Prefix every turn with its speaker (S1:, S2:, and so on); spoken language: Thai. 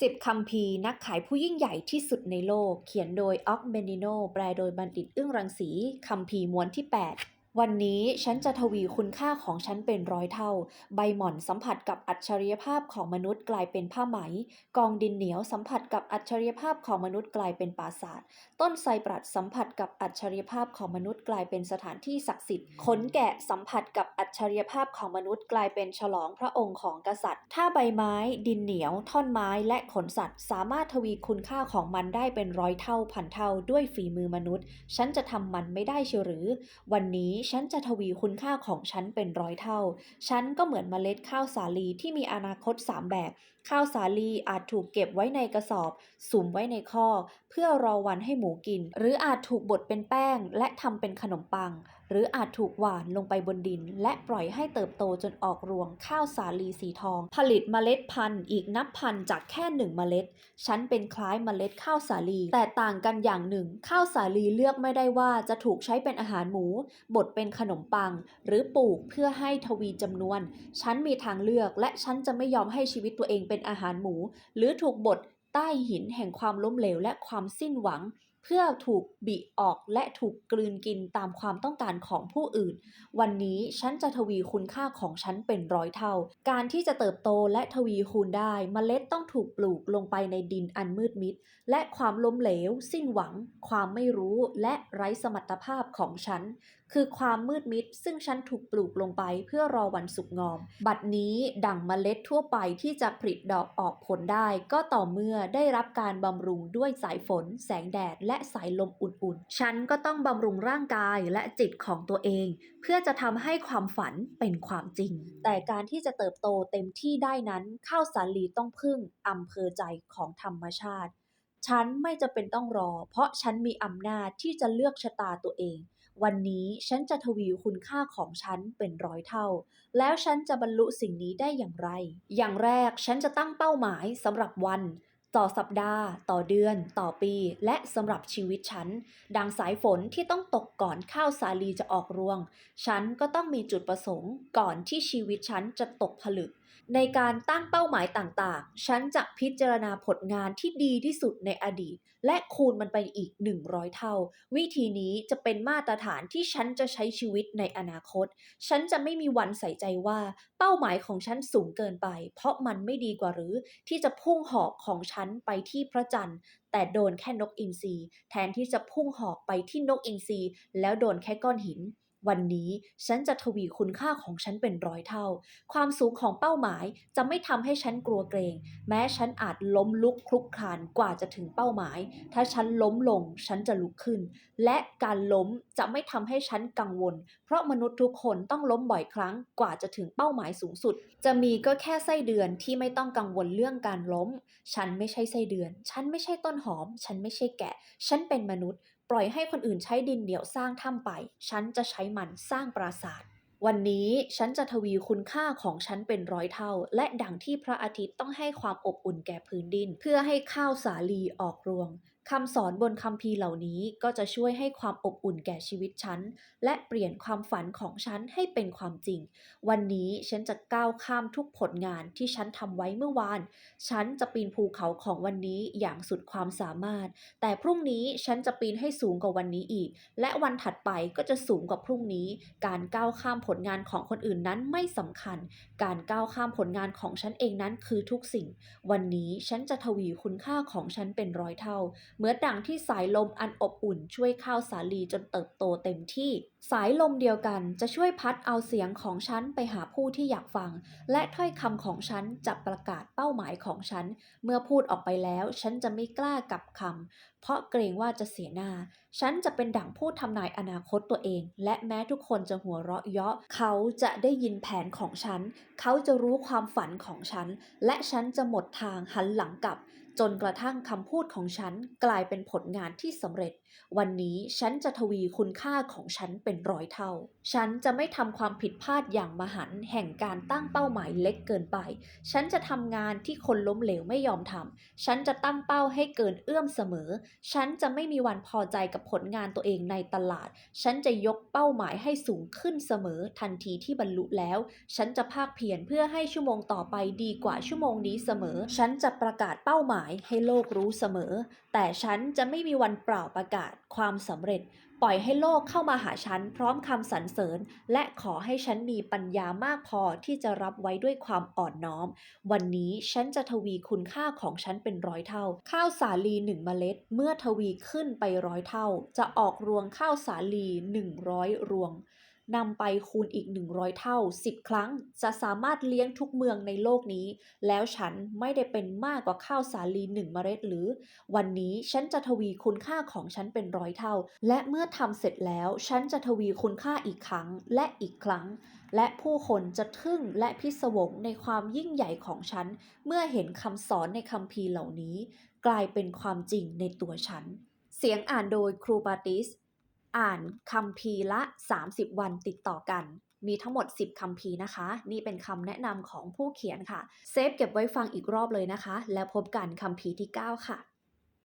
S1: สิบคัมภีนักขายผู้ยิ่งใหญ่ที่สุดในโลก เขียนโดยออกเบนิโน แปลโดยบัณฑิตอึ้งรังสีคัมภีม้วนที่ 8 วันนี้ฉันจะทวีคุณค่าของฉันเป็นร้อยเท่า ใบหม่อนสัมผัสกับอัจฉริยภาพของมนุษย์กลายเป็นผ้าไหม กองดินเหนียวสัมผัสกับอัจฉริยภาพของมนุษย์กลายเป็นปราสาท ต้นไทรปรัดสัมผัสกับอัจฉริยภาพของมนุษย์กลายเป็นสถานที่ศักดิ์สิทธิ์ ขนแกะสัมผัสกับอัจฉริยภาพของมนุษย์กลายเป็นฉลองพระองค์ของกษัตริย์ ถ้าใบไม้ ดินเหนียว ท่อนไม้และขนสัตว์ สามารถทวีคุณค่าของมันได้เป็นร้อยเท่าพันเท่าด้วยฝีมือมนุษย์ ฉันจะทำมันไม่ได้เชียวหรือ วันนี้ฉันจะทวีคุณค่าของฉันเป็นร้อยเท่า ฉันก็เหมือนเมล็ดข้าวสาลีที่มีอนาคต3แบบ ข้าวสาลีอาจถูกเก็บไว้ในกระสอบ สุมไว้ในข้อกเพื่อรอวันให้หมูกิน หรืออาจถูกบดเป็นแป้ง และทำเป็นขนมปัง หรืออาจถูกหว่านลงไปบนดิน และปล่อยให้เติบโตจนออกรวงข้าวสาลีสีทอง ผลิตเมล็ดพันธุ์อีกนับพันจากแค่หนึ่งเมล็ดฉันเป็นคล้ายเมล็ดข้าวสาลี แต่ต่างกันอย่างหนึ่ง ข้าวสาลีเลือกไม่ได้ว่าจะถูกใช้เป็นอาหารหมู บดเป็นขนมปัง หรือปลูกเพื่อให้ทวีจำนวนฉันมีทางเลือกและฉันจะไม่ยอมให้ชีวิตตัวเองเป็นเป็นอาหารหมู หรือถูกบดใต้หินแห่งความล้มเหลวและความสิ้นหวัง เพื่อถูกบิออกและถูกกลืนกินตามความต้องการของผู้อื่น วันนี้ฉันจะทวีคุณค่าของฉันเป็นร้อยเท่า การที่จะเติบโตและทวีคูณได้เมล็ดต้องถูกปลูกลงไปในดินอันมืดมิด และความล้มเหลว สิ้นหวัง ความไม่รู้และไร้สมรรถภาพของฉัน คือความมืดมิด ซึ่งฉันถูกปลูกลงไปเพื่อรอวันสุกงอม บัดนี้ดั่งเมล็ดทั่วไปที่จะผลิดอกออกผลได้ ก็ต่อเมื่อได้รับการบำรุงด้วยสายฝน แสงแดด และสายลมอุ่นๆ ฉันก็ต้องบำรุงร่างกายและจิตของตัวเอง เพื่อจะทำให้ความฝันเป็นความจริง แต่การที่จะเติบโตเต็มที่ได้นั้นข้าวสาลีต้องพึ่งอำเภอใจของธรรมชาติ ฉันไม่จะเป็นต้องรอ เพราะฉันมีอำนาจที่จะเลือกชะตาตัวเอง วันนี้ฉันจะทวีคุณค่าของฉันเป็นร้อยเท่า แล้วฉันจะบรรลุสิ่งนี้ได้อย่างไร อย่างแรกฉันจะตั้งเป้าหมายสำหรับวัน ต่อสัปดาห์ ต่อเดือน ต่อปี และสำหรับชีวิตฉัน ดังสายฝนที่ต้องตกก่อนข้าวสาลีจะออกรวง ฉันก็ต้องมีจุดประสงค์ก่อนที่ชีวิตฉันจะตกผลึก ในการตั้งเป้าหมายต่างๆ ฉันจะพิจารณาผลงานที่ดีที่สุดในอดีต และคูณมันไปอีก 100 เท่า วิธีนี้จะเป็นมาตรฐานที่ฉันจะใช้ชีวิตในอนาคต ฉันจะไม่มีวันใส่ใจว่าเป้าหมายของฉันสูงเกินไป เพราะมันไม่ดีกว่าหรือที่จะพุ่งหอกของฉันไปที่พระจันทร์ แต่โดนแค่นกอินทรีแทนที่จะพุ่งหอกไปที่นกอินทรีแล้วโดนแค่ก้อนหิน วันนี้ฉันจะทวีคุณค่าของฉันเป็นร้อยเท่า ความสูงของเป้าหมายจะไม่ทำให้ฉันกลัวเกรง แม้ฉันอาจล้มลุกคลุกคลานกว่าจะถึงเป้าหมาย ถ้าฉันล้มลงฉันจะลุกขึ้น และการล้มจะไม่ทำให้ฉันกังวล เพราะมนุษย์ทุกคนต้องล้มบ่อยครั้งกว่าจะถึงเป้าหมายสูงสุด จะมีก็แค่ไส้เดือนที่ไม่ต้องกังวลเรื่องการล้ม ฉันไม่ใช่ไส้เดือน ฉันไม่ใช่ต้นหอม ฉันไม่ใช่แกะ ฉันเป็นมนุษย์ ปล่อยให้คนอื่นใช้ดินเหนียวสร้างถ้ำไป ฉันจะใช้มันสร้างปราสาท วันนี้ฉันจะทวีคุณค่าของฉันเป็นร้อยเท่า และดังที่พระอาทิตย์ต้องให้ความอบอุ่นแก่พื้นดิน เพื่อให้ข้าวสาลีออกรวง คำสอนบนคัมภีร์เหล่านี้ก็จะช่วยให้ความอบอุ่นแก่ชีวิตฉัน และเปลี่ยนความฝันของฉันให้เป็นความจริง วันนี้ฉันจะก้าวข้ามทุกผลงานที่ฉันทำไว้เมื่อวาน ฉันจะปีนภูเขาของวันนี้อย่างสุดความสามารถ แต่พรุ่งนี้ฉันจะปีนให้สูงกว่าวันนี้อีก และวันถัดไปก็จะสูงกว่าพรุ่งนี้ การก้าวข้ามผลงานของคนอื่นนั้นไม่สำคัญ การก้าวข้ามผลงานของฉันเองนั้นคือทุกสิ่ง วันนี้ฉันจะทวีคุณค่าของฉันเป็นร้อยเท่าเหมือนดังที่สายลมอันอบอุ่นช่วยข้าวสาลีจนเติบโตเต็มที่ สายลมเดียวกันจะช่วยพัดเอาเสียงของฉันไปหาผู้ที่อยากฟัง และถ้อยคำของฉันจะประกาศเป้าหมายของฉัน เมื่อพูดออกไปแล้วฉันจะไม่กล้ากลับคำเพราะเกรงว่าจะเสียหน้า ฉันจะเป็นดั่งพูดทำนายอนาคตตัวเอง และแม้ทุกคนจะหัวเราะเยาะ เขาจะได้ยินแผนของฉัน เขาจะรู้ความฝันของฉัน และฉันจะหมดทางหันหลังกลับ จนกระทั่งคำพูดของฉันกลายเป็นผลงานที่สำเร็จ วันนี้ฉันจะทวีคุณค่าของฉันเป็นร้อยเท่า ฉันจะไม่ทำความผิดพลาดอย่างมหันแห่งการตั้งเป้าหมายเล็กเกินไป ฉันจะทำงานที่คนล้มเหลวไม่ยอมทำ ฉันจะตั้งเป้าให้เกินเอื้อมเสมอ ฉันจะไม่มีวันพอใจกับผลงานตัวเองในตลาด ฉันจะยกเป้าหมายให้สูงขึ้นเสมอ ทันทีที่บรรลุแล้ว ฉันจะภาคเพียรเพื่อให้ชั่วโมงต่อไปดีกว่าชั่วโมงนี้เสมอ ฉันจะประกาศเป้าหมายให้โลกรู้เสมอ แต่ฉันจะไม่มีวันเปล่าประกาศความสำเร็จ ปล่อยให้โลกเข้ามาหาฉันพร้อมคำสรรเสริญ และขอให้ฉันมีปัญญามากพอที่จะรับไว้ด้วยความอ่อนน้อม วันนี้ฉันจะทวีคุณค่าของฉันเป็นร้อยเท่า ข้าวสาลีหนึ่งเมล็ด เมื่อทวีขึ้นไปร้อยเท่า จะออกรวงข้าวสาลีหนึ่งร้อยรวง นำไปคูณอีก 100 เท่า 10 ครั้ง จะสามารถเลี้ยงทุกเมืองในโลกนี้ แล้วฉันไม่ได้เป็นมากกว่าข้าวสาลีหนึ่งเมล็ดหรือ วันนี้ฉันจะทวีคุณค่าของฉันเป็นร้อยเท่า และเมื่อทำเสร็จแล้วฉันจะทวีคุณค่าอีกครั้งและอีกครั้ง และผู้คนจะทึ่งและพิศวงในความยิ่งใหญ่ของฉัน เมื่อเห็นคำสอนในคัมภีร์เหล่านี้ กลายเป็นความจริงในตัวฉัน เสียงอ่านโดยครูปาติส อ่านคำพีละ 30 วันติดต่อกัน มีทั้งหมด 10คำพีนะคะ นี่เป็นคำแนะนำของผู้เขียนค่ะ เซฟเก็บไว้ฟังอีกรอบเลยนะคะ แล้วพบกันคำพีที่ 9 ค่ะ